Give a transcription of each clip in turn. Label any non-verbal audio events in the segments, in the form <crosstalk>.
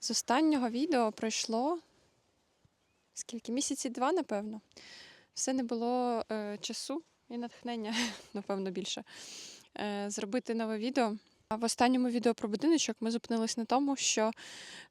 З останнього відео пройшло скільки? Місяці два, напевно. Все не було е, часу і натхнення, <laughs> напевно, більше. Е, зробити нове відео. А в останньому відео про будиночок ми зупинились на тому, що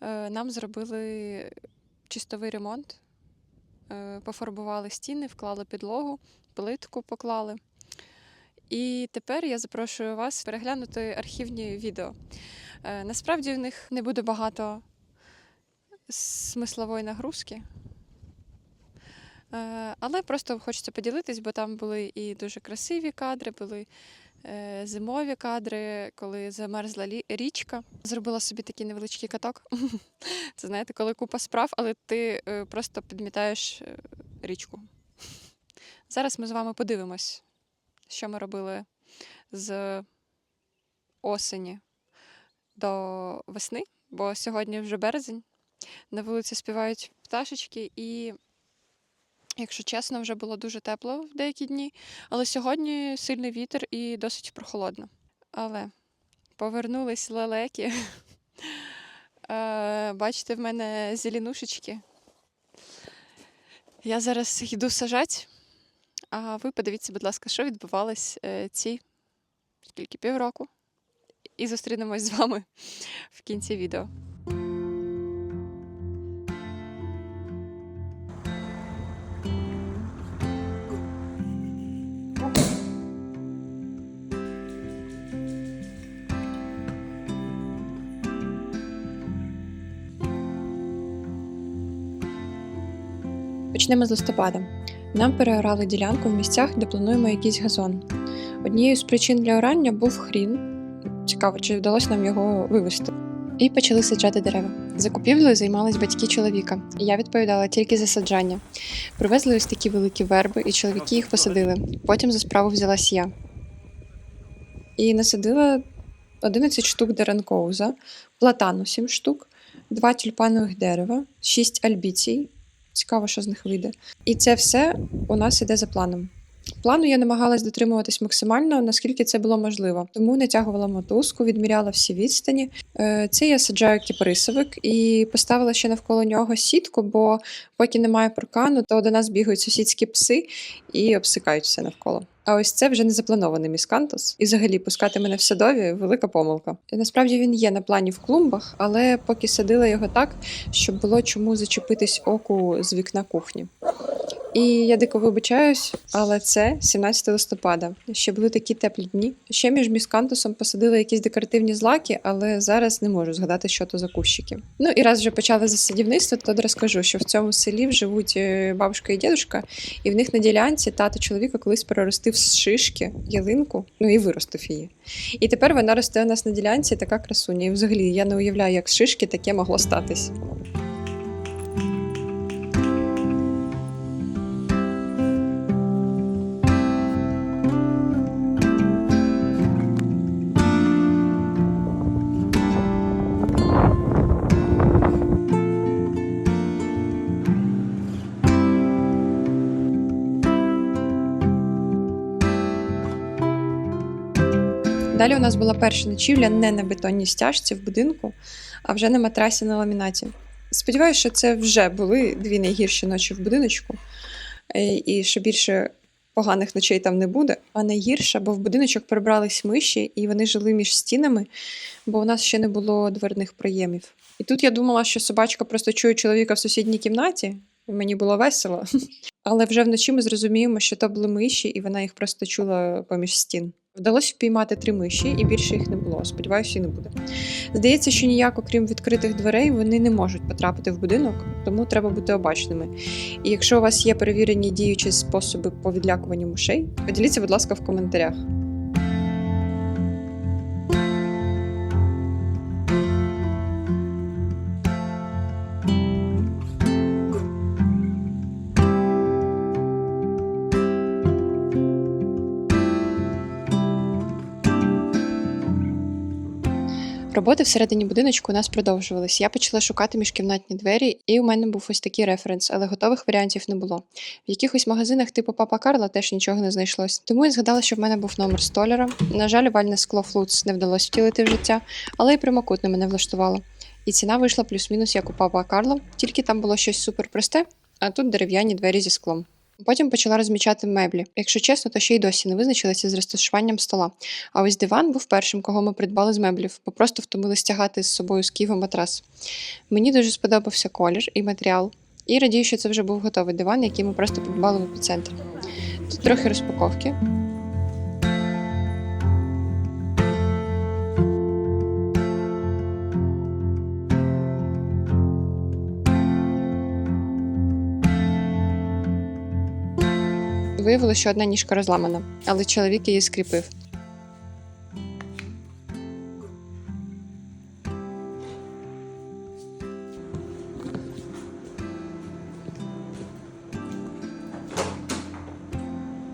е, нам зробили чистовий ремонт, е, пофарбували стіни, вклали підлогу, плитку поклали. І тепер я запрошую вас переглянути архівні відео. Е, Насправді в них не буде багато смислової нагрузки. Е, Але просто хочеться поділитись, бо там були і дуже красиві кадри, були е, зимові кадри, коли замерзла річка. Зробила собі такий невеличкий каток. <laughs> Це знаєте, коли купа справ, але ти е, просто підмітаєш річку. Зараз ми з вами подивимось, що ми робили з осені до весни, бо сьогодні вже березень. На вулиці співають пташечки, і, якщо чесно, вже було дуже тепло в деякі дні. Але сьогодні сильний вітер і досить прохолодно. Але повернулись лелеки. <laughs> Е, Бачите, в мене зеленушечки. Я зараз йду сажати, а ви подивіться, будь ласка, що відбувалось е, ці скільки півроку. І зустрінемось з вами в кінці відео. Почнемо з листопада. Нам переорали ділянку в місцях, де плануємо якийсь газон. Однією з причин для орання був хрін. Цікаво, чи вдалося нам його вивезти. І почали саджати дерева. Закупівлею займались батьки чоловіка. і Я відповідала тільки за саджання. Привезли ось такі великі верби, і чоловіки їх посадили. Потім за справу взялась я. І насадила 11 штук деранкоуза, платану 7 штук, 2 тюльпанових дерева, 6 альбіцій. Цікаво, що з них вийде. І це все у нас іде за планом. Плану я намагалась дотримуватись максимально, наскільки це було можливо. Тому натягувала мотузку, відміряла всі відстані. Е, Це я саджаю кіпарисовик і поставила ще навколо нього сітку, бо поки немає паркану, то до нас бігають сусідські пси і обсикають все навколо. А ось це вже не запланований міскантус. І взагалі пускати мене в садові велика помилка. І насправді він є на плані в клумбах, але поки садила його так, щоб було чому зачепитись оку з вікна кухні. І я дико вибачаюсь, але це 17 листопада. Ще були такі теплі дні. Ще між міскантусом посадили якісь декоративні злаки, але зараз не можу згадати, що то за кущики. Ну і раз вже почали за садівництво, то розкажу, що в цьому селі живуть е, бабушка і дідушка, і в них на ділянці тато чоловіка колись переростив з шишки ялинку, ну і виростив її. І тепер вона росте у нас на ділянці така красуня. І взагалі я не уявляю, як з шишки таке могло статись. Далі у нас була перша ночівля не на бетонній стяжці в будинку, а вже на матрасі на ламінаті. Сподіваюся, що це вже були дві найгірші ночі в будиночку, е, і що більше поганих ночей там не буде. А найгірша, бо в будиночок прибрались миші, і вони жили між стінами, бо у нас ще не було дверних проємів. І тут я думала, що собачка просто чує чоловіка в сусідній кімнаті, мені було весело. <laughs> Але вже вночі ми зрозуміємо, що то були миші, і вона їх просто чула поміж стін. Вдалося впіймати три миші, і більше їх не було. Сподіваюся, і не буде. Здається, що ніяк, окрім відкритих дверей, вони не можуть потрапити в будинок, тому треба бути обачними. І якщо у вас є перевірені діючі способи по відлякуванню мишей, поділіться, будь ласка, в коментарях. Роботи всередині будиночку у нас продовжувались. Я почала шукати міжкімнатні двері, і у мене був ось такий референс, але готових варіантів не було. В якихось магазинах типу Папа Карла теж нічого не знайшлось. Тому я згадала, що в мене був номер столяра. На жаль, овальне скло флуц не вдалося втілити в життя, але й прямокутне мене влаштувало. І ціна вийшла плюс-мінус як у папа Карло, тільки там було щось супер просте, а тут дерев'яні двері зі склом. Потім почала розмічати меблі. Якщо чесно, то ще й досі не визначилася з розташуванням стола. А ось диван був першим, кого ми придбали з меблів, бо просто втомили стягати з собою з Києва матрас. Мені дуже сподобався колір і матеріал. І радію, що це вже був готовий диван, який ми просто придбали в епіцентрі. Тут трохи розпаковки. Виявилося, що одна ніжка розламана, але чоловік її скріпив.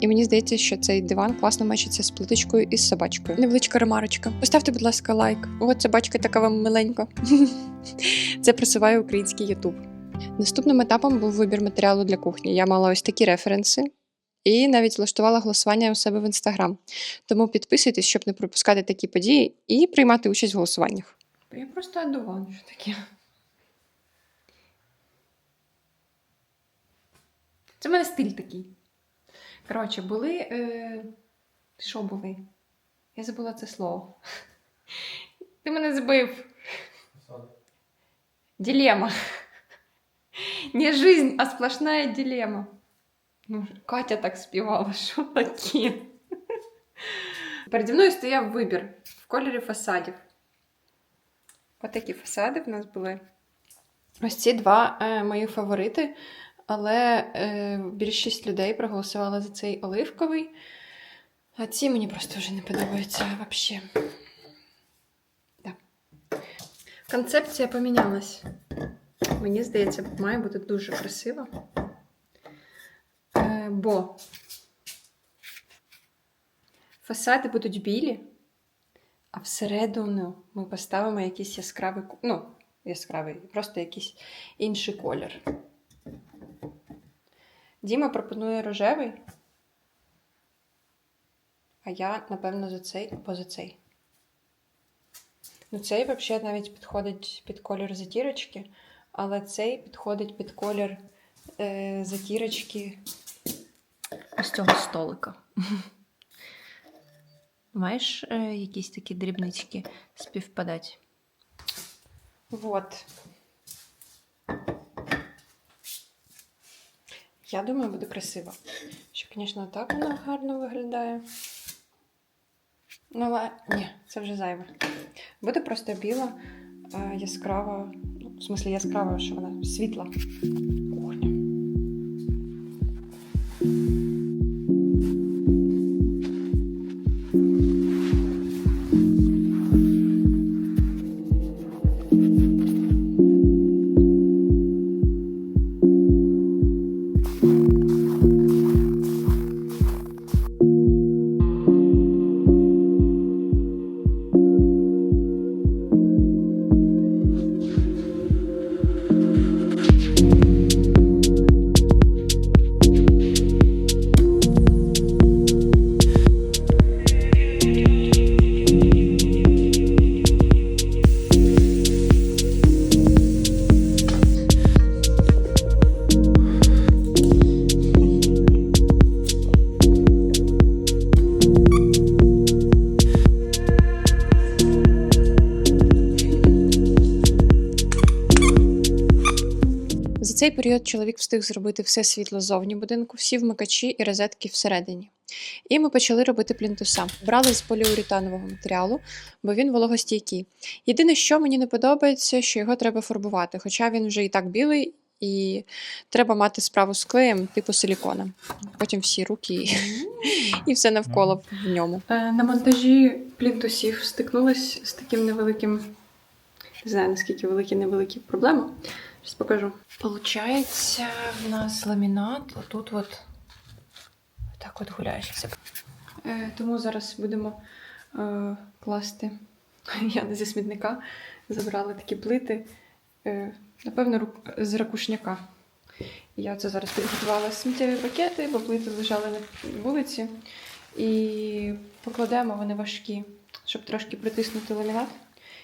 І мені здається, що цей диван класно мечиться з плиточкою і з собачкою. Невеличка ремарочка. Поставте, будь ласка, лайк. От собачка така вам миленька. <laughs> Це просуває український Ютуб. Наступним етапом був вибір матеріалу для кухні. Я мала ось такі референси. І навіть влаштувала голосування у себе в інстаграм. Тому підписуйтесь, щоб не пропускати такі події і приймати участь в голосуваннях. Я просто адуван, що таке. Це в мене стиль такий. Коротше, були. Е... Що були? Я забула це слово. Ти мене збив. Дилема. Не жизнь, а сплошная дилема. Ну, Катя так співала, <laughs> що таке. Переді мною стояв вибір в кольорі фасадів. Отакі фасади в нас були. Ось ці два е, мої фаворити, але е, більшість людей проголосувала за цей оливковий. А ці мені просто вже не подобаються взагалі. Да. Концепція помінялась. Мені здається, має бути дуже красиво. Е, бо фасади будуть білі, а всередину ми поставимо якийсь яскравий, ну, яскравий, просто якийсь інший колір. Діма пропонує рожевий, а я, напевно, за цей або за цей. Ну, цей взагалі навіть підходить під колір затірочки, але цей підходить під колір е, затірочки ось цього столика. <laughs> Маєш е, якісь такі дрібнички співпадать? Вот. Я думаю, буде красиво. Що, звісно, так воно гарно виглядає. Ну, але ні, це вже зайве. Буде просто біла, е, яскрава, ну, в смислі яскрава, що вона світла кухня. Період чоловік встиг зробити все світло зовні будинку, всі вмикачі і розетки всередині. І ми почали робити плінтуса. Брали з поліуретанового матеріалу, бо він вологостійкий. Єдине, що мені не подобається, що його треба фарбувати, хоча він вже і так білий, і треба мати справу з клеєм типу силікона. Потім всі руки і, <laughs> все навколо в ньому. Е, На монтажі плінтусів стикнулась з таким невеликим. Не знаю, наскільки великі невеликі проблеми. Зараз покажу. Получається, в нас ламінат, отут от так от гуляєш. Е, Тому зараз будемо е, класти. <laughs> Я не зі смітника забрала такі плити, е, напевно, рук- з ракушняка. Я це зараз підготувала сміттєві пакети, бо плити лежали на вулиці. І покладемо вони важкі, щоб трошки притиснути ламінат,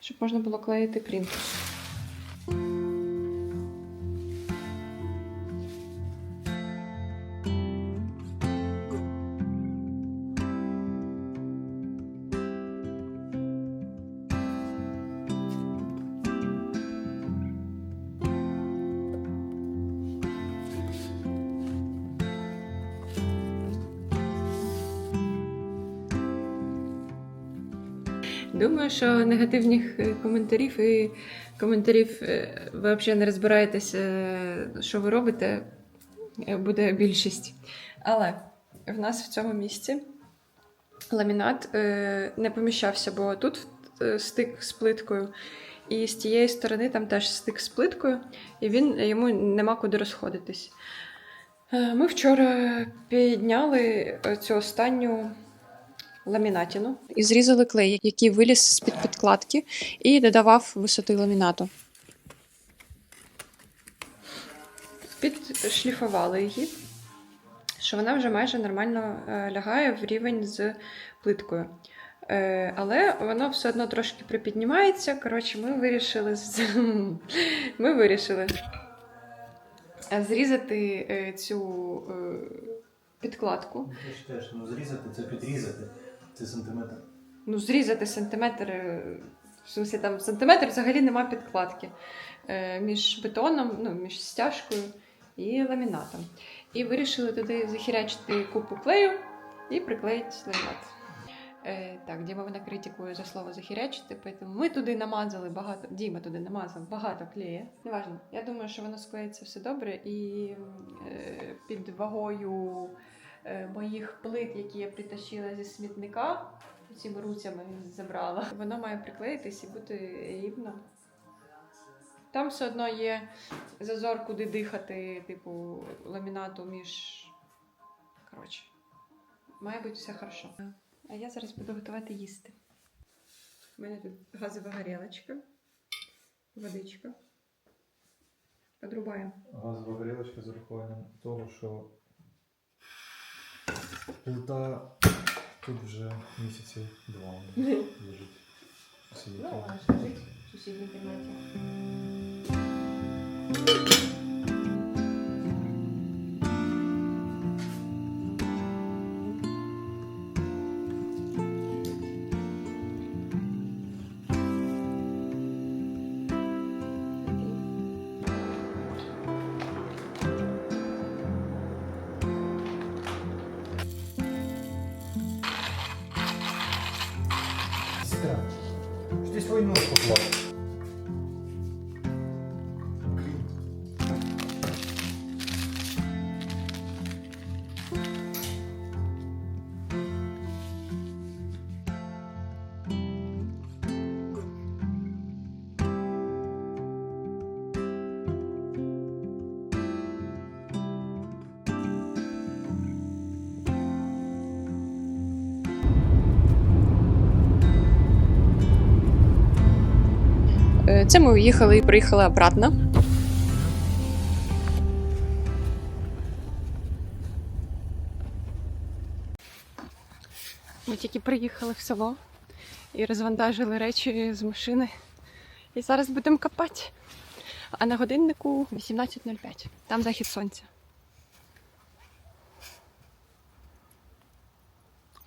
щоб можна було клеїти плінтус. Думаю, що негативних е, коментарів і коментарів е, ви взагалі не розбираєтеся, що ви робите, е, буде більшість. Але в нас в цьому місці ламінат не поміщався, бо тут стик з плиткою, і з тієї сторони там теж стик з плиткою, і він йому нема куди розходитись. Ми вчора підняли цю останню ламінатіну. І зрізали клей, який виліз з-під підкладки і додавав висоти ламінату. Підшліфували її, що вона вже майже нормально е, лягає в рівень з плиткою. Е, Але воно все одно трошки припіднімається. Коротше, ми вирішили, <laughs> ми вирішили зрізати е, цю підкладку. Теж, ну зрізати це підрізати. Це сантиметр. ну, зрізати сантиметр. е, В смысле, там сантиметр взагалі нема підкладки е, між бетоном, ну, між стяжкою і ламінатом. І вирішили туди захірячити купу клею і приклеїти ламінат. Е, так, Діма мене критикує за слово захірячити, тому ми туди намазали багато. Діма туди намазав багато клея. Неважно. Я думаю, що воно склеїться все добре і під вагою моїх плит, які я притащила зі смітника, цими руцями забрала. Воно має приклеїтись і бути рівно. Там все одно є зазор, куди дихати, типу, ламінату між. Коротше, має бути все хорошо. А я зараз буду готувати їсти. У мене тут газова горілочка, водичка. Подрубаємо. Газова горілочка з урахуванням того, що плита тут вже місяців два лежить. Сидить. Ну, а що жить в сусідній кімнаті. Це ми уїхали і приїхали обратно. Ми тільки приїхали в село і розвантажили речі з машини. І зараз будемо копати. А на годиннику 18.05. Там захід сонця.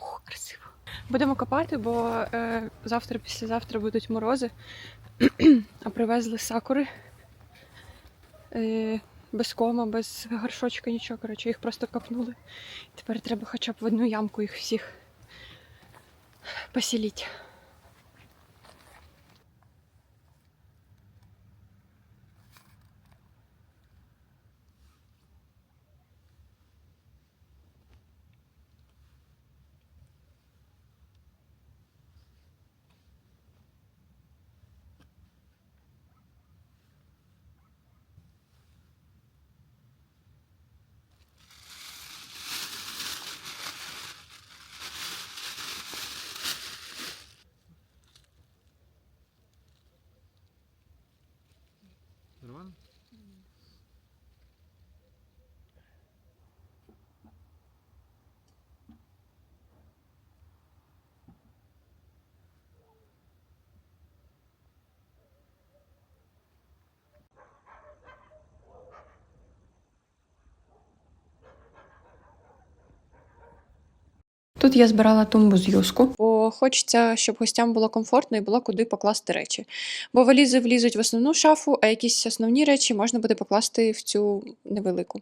О, красиво. Будемо копати, бо е, завтра, післязавтра будуть морози, а привезли сакури. Е, без кома, без горшочка, нічого. Коротше, їх просто копнули. Тепер треба хоча б в одну ямку їх всіх поселить. Нормально? Тут я збирала тумбу з юску. Хочеться, щоб гостям було комфортно і було куди покласти речі. Бо валізи влізуть в основну шафу, а якісь основні речі можна буде покласти в цю невелику.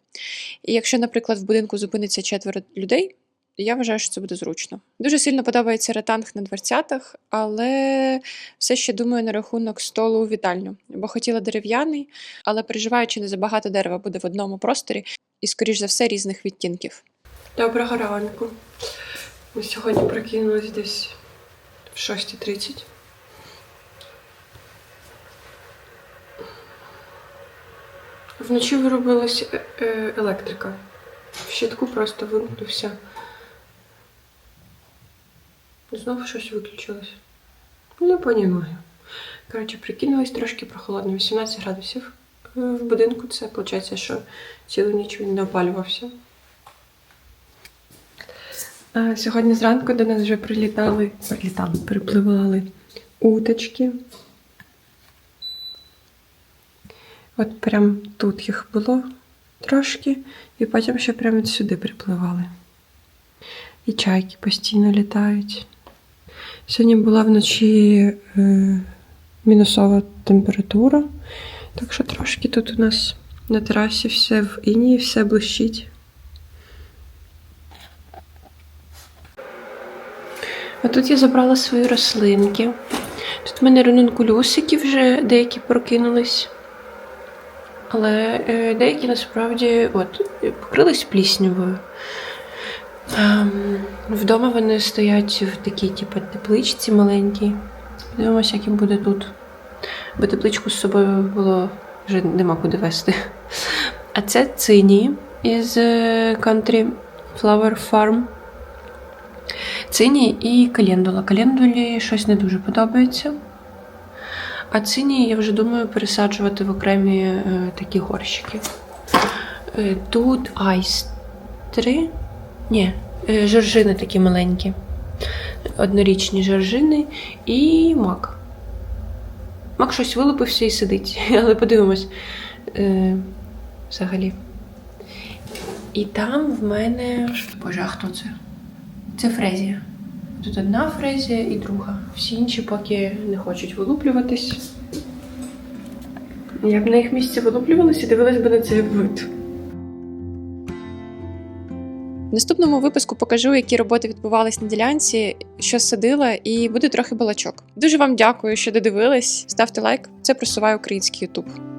І якщо, наприклад, в будинку зупиниться четверо людей, я вважаю, що це буде зручно. Дуже сильно подобається ретанг на дверцятах, але все ще думаю на рахунок столу у вітальню, бо хотіла дерев'яний, але переживаю, чи не забагато дерева буде в одному просторі, і, скоріш за все, різних відтінків. Доброго ранку. Ми сьогодні прокинулись десь в 6.30. Вночі виробилась е- е- електрика. В щитку просто вимкнувся. Знову щось виключилось. Не понімаю. Коротше, прикинулась трошки прохолодно. 18 градусів е, в будинку. Це виходить, що цілу ніч він не опалювався. А, Сьогодні зранку до нас вже прилітали, прилітали, перепливали уточки. От прям тут їх було трошки, і потім ще прямо сюди припливали. І чайки постійно літають. Сьогодні була вночі е, мінусова температура, так що трошки тут у нас на терасі все в іні, все блищить. А тут я забрала свої рослинки. Тут в мене ранункулюсики вже деякі прокинулись. Але е, деякі насправді от, покрились пліснявою. Ем, вдома вони стоять в такій, типу, тепличці маленькій. Подивимося, як їм буде тут. Бо тепличку з собою було вже нема куди вести. А це цині із е, Country Flower Farm. Цині і календула. Календулі щось не дуже подобається. А цині я вже думаю пересаджувати в окремі е, такі горщики. Е, тут айстри. Ні, е, жоржини такі маленькі. Однорічні жоржини і мак. Мак щось вилупився і сидить, <laughs> але подивимось е, взагалі. І там в мене. Боже, а хто це? Це фрезія. Тут одна фрезія і друга. Всі інші поки не хочуть вилуплюватись. Я б на їх місці вилуплювалася і дивилась би на цей вид. В наступному випуску покажу, які роботи відбувались на ділянці, що садила, і буде трохи балачок. Дуже вам дякую, що додивились. Ставте лайк, це просуває український Ютуб.